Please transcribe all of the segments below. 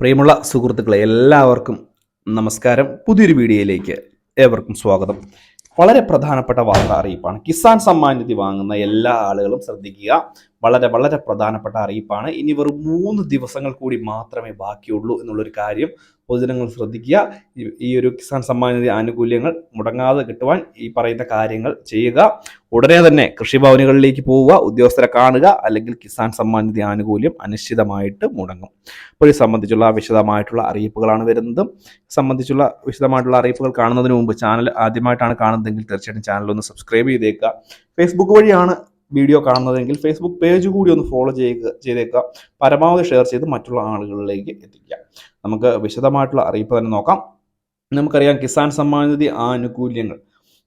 പ്രിയമുള്ള സുഹൃത്തുക്കളെ എല്ലാവർക്കും നമസ്കാരം. പുതിയൊരു വീഡിയോയിലേക്ക് ഏവർക്കും സ്വാഗതം. വളരെ പ്രധാനപ്പെട്ട വാർത്ത അറിയിപ്പാണ്. കിസാൻ സമ്മാൻ നിധി വാങ്ങുന്ന എല്ലാ ആളുകളും ശ്രദ്ധിക്കുക. വളരെ വളരെ പ്രധാനപ്പെട്ട അറിയിപ്പാണ്. ഇനി വെറും മൂന്ന് ദിവസങ്ങൾ കൂടി മാത്രമേ ബാക്കിയുള്ളൂ എന്നുള്ളൊരു കാര്യം പൊതുജനങ്ങൾ ശ്രദ്ധിക്കുക. ഈ- ഒരു കിസാൻ സമ്മാന നിധി ആനുകൂല്യങ്ങൾ മുടങ്ങാതെ കിട്ടുവാൻ ഈ പറയുന്ന കാര്യങ്ങൾ ചെയ്യുക. ഉടനെ തന്നെ കൃഷിഭവനുകളിലേക്ക് പോവുക ഉദ്യോഗസ്ഥരെ കാണുക അല്ലെങ്കിൽ കിസാൻ സമ്മാന നിധി ആനുകൂല്യം അനിശ്ചിതമായിട്ട് മുടങ്ങും. അപ്പോൾ ഇത് സംബന്ധിച്ചുള്ള വിശദമായിട്ടുള്ള അറിയിപ്പുകളാണ് വരുന്നത്. സംബന്ധിച്ചുള്ള വിശദമായിട്ടുള്ള അറിയിപ്പുകൾ കാണുന്നതിന് മുമ്പ് ചാനൽ ആദ്യമായിട്ടാണ് കാണുന്നതെങ്കിൽ തീർച്ചയായിട്ടും ചാനൽ ഒന്ന് സബ്സ്ക്രൈബ് ചെയ്തേക്കുക. ഫേസ്ബുക്ക് വഴിയാണ് വീഡിയോ കാണുന്നതെങ്കിൽ ഫേസ്ബുക്ക് പേജ് കൂടി ഒന്ന് ഫോളോ ചെയ്യുക ചെയ്തേക്കുക. പരമാവധി ഷെയർ ചെയ്ത് മറ്റുള്ള ആളുകളിലേക്ക് എത്തിക്കുക. നമുക്ക് വിശദമായിട്ടുള്ള അറിയിപ്പ് തന്നെ നോക്കാം. നമുക്കറിയാം കിസാൻ സമ്മാൻ നിധി ആനുകൂല്യങ്ങൾ.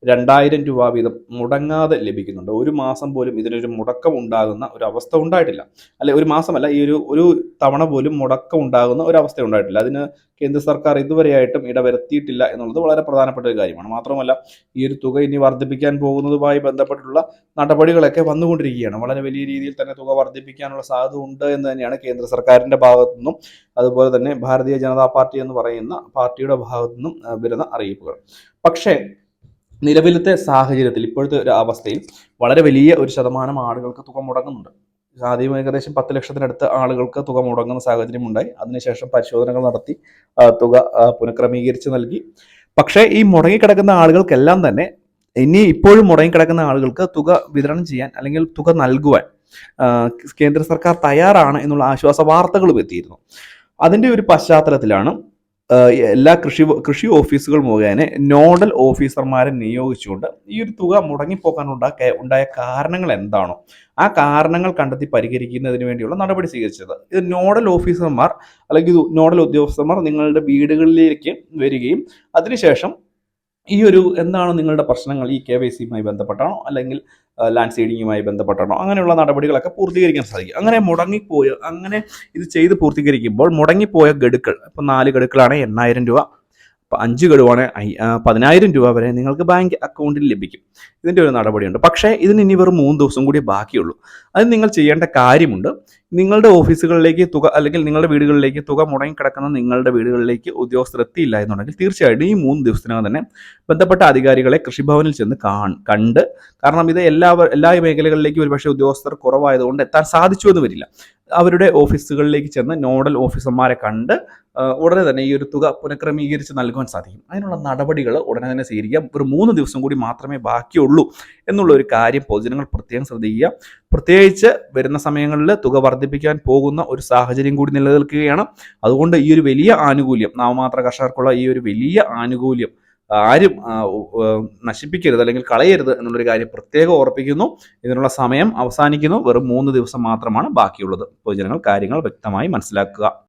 രണ്ടായിരം രൂപ വീതം മുടങ്ങാതെ ലഭിക്കുന്നുണ്ട്. ഒരു മാസം പോലും ഇതിനൊരു മുടക്കം ഉണ്ടാകുന്ന ഒരു അവസ്ഥ ഉണ്ടായിട്ടില്ല. അല്ലെ ഒരു മാസമല്ല ഈ ഒരു ഒരു തവണ പോലും മുടക്കം ഉണ്ടാകുന്ന ഒരു അവസ്ഥ ഉണ്ടായിട്ടില്ല. അതിന് കേന്ദ്ര സർക്കാർ ഇതുവരെയായിട്ടും ഇടവരുത്തിയിട്ടില്ല എന്നുള്ളത് വളരെ പ്രധാനപ്പെട്ട ഒരു കാര്യമാണ്. മാത്രമല്ല ഈ ഒരു തുക ഇനി വർദ്ധിപ്പിക്കാൻ പോകുന്നതുമായി ബന്ധപ്പെട്ടുള്ള നടപടികളൊക്കെ വന്നുകൊണ്ടിരിക്കുകയാണ്. വളരെ വലിയ രീതിയിൽ തന്നെ തുക വർദ്ധിപ്പിക്കാനുള്ള സാധ്യത ഉണ്ട് എന്ന് തന്നെയാണ് കേന്ദ്ര സർക്കാരിന്റെ ഭാഗത്തു നിന്നും അതുപോലെ തന്നെ ഭാരതീയ ജനതാ പാർട്ടി എന്ന് പറയുന്ന പാർട്ടിയുടെ ഭാഗത്തു നിന്നും വരുന്ന അറിയിപ്പുകൾ. പക്ഷേ നിലവിലത്തെ സാഹചര്യത്തിൽ ഇപ്പോഴത്തെ ഒരു അവസ്ഥയിൽ വളരെ വലിയ ഒരു ശതമാനം ആളുകൾക്ക് തുക മുടങ്ങുന്നുണ്ട്. ആദ്യം ഏകദേശം പത്ത് ലക്ഷത്തിനടുത്ത് ആളുകൾക്ക് തുക മുടങ്ങുന്ന സാഹചര്യം ഉണ്ടായി. അതിനുശേഷം പരിശോധനകൾ നടത്തി തുക പുനഃക്രമീകരിച്ച് നൽകി. പക്ഷേ ഈ മുടങ്ങിക്കിടക്കുന്ന ആളുകൾക്കെല്ലാം തന്നെ ഇനി ഇപ്പോഴും മുടങ്ങിക്കിടക്കുന്ന ആളുകൾക്ക് തുക വിതരണം ചെയ്യാൻ അല്ലെങ്കിൽ തുക നൽകുവാൻ കേന്ദ്ര സർക്കാർ തയ്യാറാണ് എന്നുള്ള ആശ്വാസ വാർത്തകളും എത്തിയിരുന്നു. അതിന്റെ ഒരു പശ്ചാത്തലത്തിലാണ് എല്ലാ കൃഷി കൃഷി ഓഫീസുകൾ മുഖേന നോഡൽ ഓഫീസർമാരെ നിയോഗിച്ചുകൊണ്ട് ഈ ഒരു തുക മുടങ്ങിപ്പോക്കാനുണ്ടായ ഉണ്ടായ കാരണങ്ങൾ എന്താണോ ആ കാരണങ്ങൾ കണ്ടെത്തി പരിഹരിക്കുന്നതിന് വേണ്ടിയുള്ള നടപടി സ്വീകരിച്ചത്. ഇത് നോഡൽ ഓഫീസർമാർ അല്ലെങ്കിൽ നോഡൽ ഉദ്യോഗസ്ഥന്മാർ നിങ്ങളുടെ വീടുകളിലേക്ക് വരികയും അതിനുശേഷം ഈ ഒരു എന്താണ് നിങ്ങളുടെ പ്രശ്നങ്ങൾ ഈ കെ വൈ സിയുമായി ബന്ധപ്പെട്ടാണോ അല്ലെങ്കിൽ ലാൻഡ് സീഡിങ്ങുമായി ബന്ധപ്പെട്ടാണോ? അങ്ങനെയുള്ള നടപടികളൊക്കെ പൂർത്തീകരിക്കാൻ സാധിക്കും. അങ്ങനെ മുടങ്ങിപ്പോയ അങ്ങനെ ഇത് ചെയ്ത് പൂർത്തീകരിക്കുമ്പോൾ മുടങ്ങിപ്പോയ ഗഡുക്കൾ ഇപ്പം നാല് ഗഡുക്കളാണ് എണ്ണായിരം രൂപ. അപ്പോൾ അഞ്ച് ഗഡുവാണ് പതിനായിരം രൂപ വരെ നിങ്ങൾക്ക് ബാങ്ക് അക്കൗണ്ടിൽ ലഭിക്കും. ഇതിന്റെ ഒരു നടപടിയുണ്ട്. പക്ഷേ ഇതിന് ഇനി വെറും മൂന്ന് ദിവസം കൂടി ബാക്കിയുള്ളൂ. അത് നിങ്ങൾ ചെയ്യേണ്ട കാര്യമുണ്ട്. നിങ്ങളുടെ ഓഫീസുകളിലേക്ക് തുക അല്ലെങ്കിൽ നിങ്ങളുടെ വീടുകളിലേക്ക് തുക മുടങ്ങി കിടക്കുന്ന നിങ്ങളുടെ വീടുകളിലേക്ക് ഉദ്യോഗസ്ഥർ എത്തിയില്ല എന്നുണ്ടെങ്കിൽ തീർച്ചയായിട്ടും ഈ മൂന്ന് ദിവസത്തിനകം തന്നെ ബന്ധപ്പെട്ട അധികാരികളെ കൃഷിഭവനിൽ ചെന്ന് കണ്ട് കാരണം ഇത് എല്ലാ എല്ലാ മേഖലകളിലേക്കും ഒരുപക്ഷെ ഉദ്യോഗസ്ഥർ കുറവായതുകൊണ്ട് എത്താൻ സാധിച്ചു എന്ന് വരില്ല. അവരുടെ ഓഫീസുകളിലേക്ക് ചെന്ന് നോഡൽ ഓഫീസർമാരെ കണ്ട് ഉടനെ തന്നെ ഈ ഒരു തുക പുനഃക്രമീകരിച്ച് നൽകുവാൻ സാധിക്കും. അതിനുള്ള നടപടികൾ ഉടനെ തന്നെ സ്വീകരിക്കാം. ഒരു മൂന്ന് ദിവസം കൂടി മാത്രമേ ബാക്കിയുള്ളൂ എന്നുള്ള ഒരു കാര്യം പൊതുജനങ്ങൾ പ്രത്യേകം ശ്രദ്ധിക്കുക. പ്രത്യേകിച്ച് വരുന്ന സമയങ്ങളിൽ തുക വർദ്ധിപ്പിക്കാൻ പോകുന്ന ഒരു സാഹചര്യം കൂടി നിലനിൽക്കുകയാണ്. അതുകൊണ്ട് ഈ ഒരു വലിയ ആനുകൂല്യം നാമമാത്ര കർഷകർക്കുള്ള ഈ ഒരു വലിയ ആനുകൂല്യം ആരും നശിപ്പിക്കരുത് അല്ലെങ്കിൽ കളയരുത് എന്നുള്ളൊരു കാര്യം പ്രത്യേകം ഓർപ്പിക്കുന്നു. ഇതിനുള്ള സമയം അവസാനിക്കുന്നു. വെറും മൂന്ന് ദിവസം മാത്രമാണ് ബാക്കിയുള്ളത്. പൊതുജനങ്ങൾ കാര്യങ്ങൾ വ്യക്തമായി മനസ്സിലാക്കുക.